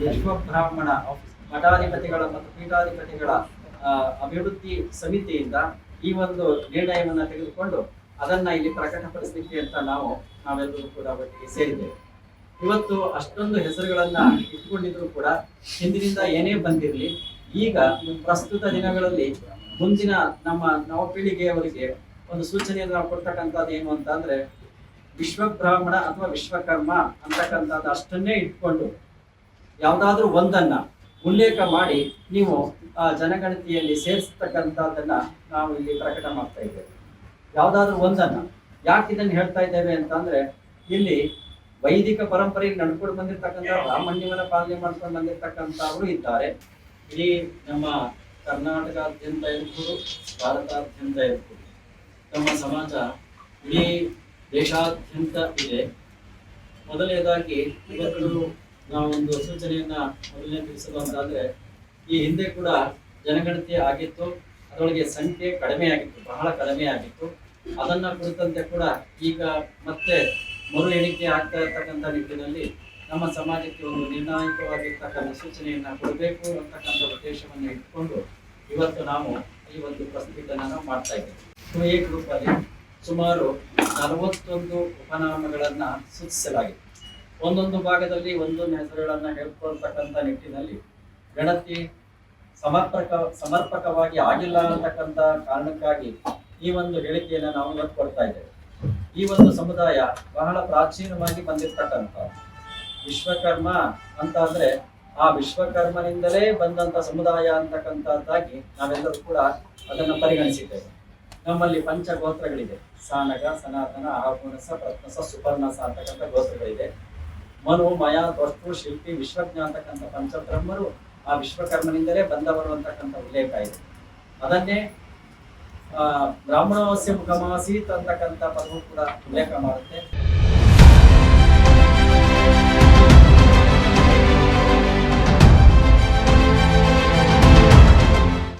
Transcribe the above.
ವಿಶ್ವ ಬ್ರಾಹ್ಮಣ ಮಠಾಧಿಪತಿಗಳ ಮತ್ತು ಪೀಠಾಧಿಪತಿಗಳ ಅಭಿವೃದ್ಧಿ ಸಮಿತಿಯಿಂದ ಈ ಒಂದು ನಿರ್ಣಯವನ್ನು ತೆಗೆದುಕೊಂಡು ಅದನ್ನ ಇಲ್ಲಿ ಪ್ರಕಟಪಡಿಸಲಿಕ್ಕೆ ಅಂತ ನಾವು, ನಾವೆಲ್ಲರೂ ಕೂಡ ಒಟ್ಟಿಗೆ ಸೇರಿದ್ದೇವೆ. ಇವತ್ತು ಅಷ್ಟೊಂದು ಹೆಸರುಗಳನ್ನ ಇಟ್ಕೊಂಡಿದ್ರು ಕೂಡ ಹಿಂದಿನಿಂದ ಏನೇ ಬಂದಿರಲಿ, ಈಗ ಪ್ರಸ್ತುತ ದಿನಗಳಲ್ಲಿ ಮುಂದಿನ ನಮ್ಮ ನವ ಪೀಳಿಗೆಯವರಿಗೆ ಒಂದು ಸೂಚನೆಯನ್ನು ನಾವು ಕೊಡ್ತಕ್ಕಂಥದ್ದು ಏನು ಅಂತ ಅಂದ್ರೆ ವಿಶ್ವ ಬ್ರಾಹ್ಮಣ ಅಥವಾ ವಿಶ್ವಕರ್ಮ ಅಂತಕ್ಕಂಥದ್ದು ಅಷ್ಟನ್ನೇ ಇಟ್ಕೊಂಡು ಯಾವುದಾದ್ರೂ ಒಂದನ್ನ ಉಲ್ಲೇಖ ಮಾಡಿ ನೀವು ಆ ಜನಗಣತಿಯಲ್ಲಿ ಸೇರಿಸ್ತಕ್ಕಂಥದ್ದನ್ನ ನಾವು ಇಲ್ಲಿ ಪ್ರಕಟ ಮಾಡ್ತಾ ಇದ್ದೇವೆ. ಯಾವುದಾದ್ರೂ ಒಂದನ್ನ. ಯಾಕೆ ಇದನ್ನು ಹೇಳ್ತಾ ಇದ್ದೇವೆ ಅಂತಂದ್ರೆ, ಇಲ್ಲಿ ವೈದಿಕ ಪರಂಪರೆಗೆ ನಡ್ಕೊಂಡು ಬಂದಿರತಕ್ಕಂಥ ಬ್ರಾಹ್ಮಣ್ಯವನ್ನ ಪಾಲನೆ ಮಾಡ್ಕೊಂಡು ಬಂದಿರತಕ್ಕಂಥವರು ಇದ್ದಾರೆ. ಇಡೀ ನಮ್ಮ ಕರ್ನಾಟಕಾದ್ಯಂತ ಇರ್ಬೋದು, ಭಾರತಾದ್ಯಂತ ಇರ್ಬೋದು. ನಮ್ಮ ಸಮಾಜ ಇಡೀ ದೇಶಾದ್ಯಂತ ಇದೆ. ಮೊದಲನೇದಾಗಿ ಇವತ್ತು ನಾವೊಂದು ಸೂಚನೆಯನ್ನ ಮೊದಲನೇ ತಿಳಿಸಲು ಅಂತ ಈ ಹಿಂದೆ ಕೂಡ ಜನಗಣತಿ ಆಗಿತ್ತು, ಅದರೊಳಗೆ ಸಂಖ್ಯೆ ಕಡಿಮೆ ಆಗಿತ್ತು, ಬಹಳ ಕಡಿಮೆ ಆಗಿತ್ತು. ಅದನ್ನ ಕುರಿತಂತೆ ಕೂಡ ಈಗ ಮತ್ತೆ ಮರು ಎಣಿಕೆ ಆಗ್ತಾ ಇರ್ತಕ್ಕಂಥ ನಿಟ್ಟಿನಲ್ಲಿ ನಮ್ಮ ಸಮಾಜಕ್ಕೆ ಒಂದು ನಿರ್ಣಾಯಕವಾಗಿರ್ತಕ್ಕಂಥ ಸೂಚನೆಯನ್ನ ಕೊಡಬೇಕು ಅಂತಕ್ಕಂಥ ಉದ್ದೇಶವನ್ನು ಇಟ್ಕೊಂಡು ಇವತ್ತು ನಾವು ಈ ಒಂದು ಪ್ರಸ್ತುತಿಯನ್ನ ನಾವು ಮಾಡ್ತಾ ಇದ್ದೇವೆ. ಸೊ ಈ ಗ್ರೂಪ್ ಅಲ್ಲಿ ಸುಮಾರು ನಲವತ್ತೊಂದು ಉಪನಾಮಗಳನ್ನ ಸೂಚಿಸಲಾಗಿದೆ. ಒಂದೊಂದು ಭಾಗದಲ್ಲಿ ಒಂದೊಂದು ಹೆಸರುಗಳನ್ನ ಹೇಳ್ಕೊಳ್ತಕ್ಕಂಥ ನಿಟ್ಟಿನಲ್ಲಿ ಗಣತಿ ಸಮರ್ಪಕ, ಸಮರ್ಪಕವಾಗಿ ಆಗಿಲ್ಲ ಅಂತಕ್ಕಂಥ ಕಾರಣಕ್ಕಾಗಿ ಈ ಒಂದು ಹೇಳಿಕೆಯನ್ನು ನಾವು ಇವತ್ತು ಕೊಡ್ತಾ ಇದ್ದೇವೆ. ಈ ಒಂದು ಸಮುದಾಯ ಬಹಳ ಪ್ರಾಚೀನವಾಗಿ ಬಂದಿರತಕ್ಕಂಥ ವಿಶ್ವಕರ್ಮ ಅಂತ ಅಂದ್ರೆ ಆ ವಿಶ್ವಕರ್ಮನಿಂದಲೇ ಬಂದಂತ ಸಮುದಾಯ ಅಂತಕ್ಕಂಥದ್ದಾಗಿ ನಾವೆಲ್ಲರೂ ಕೂಡ ಅದನ್ನ ಪರಿಗಣಿಸಿದ್ದೇವೆ. ನಮ್ಮಲ್ಲಿ ಪಂಚ ಗೋತ್ರಗಳಿದೆ ಸಾನಗ, ಸನಾತನ, ಆಗುಣಸ, ಪ್ರತ್ನಸ, ಸುಪರ್ಣಸ ಅಂತಕ್ಕಂಥ ಗೋತ್ರಗಳಿದೆ. ಮನು ಮಯ ವಸ್ತು ಶಿಲ್ಪಿ ವಿಶ್ವಜ್ಞ ಅಂತಕ್ಕಂಥ ಪಂಚಬ್ರಹ್ಮರು ಆ ವಿಶ್ವಕರ್ಮನಿಂದಲೇ ಬಂದವರು ಅಂತಕ್ಕಂಥ ಉಲ್ಲೇಖ ಇದೆ. ಅದನ್ನೇ, ಆ ಬ್ರಾಹ್ಮಣವಸ್ಯ ಮುಖಮಾಸೀತ್ ಅಂತಕ್ಕಂಥ ಪದವು ಕೂಡ ಉಲ್ಲೇಖ ಮಾಡುತ್ತೆ.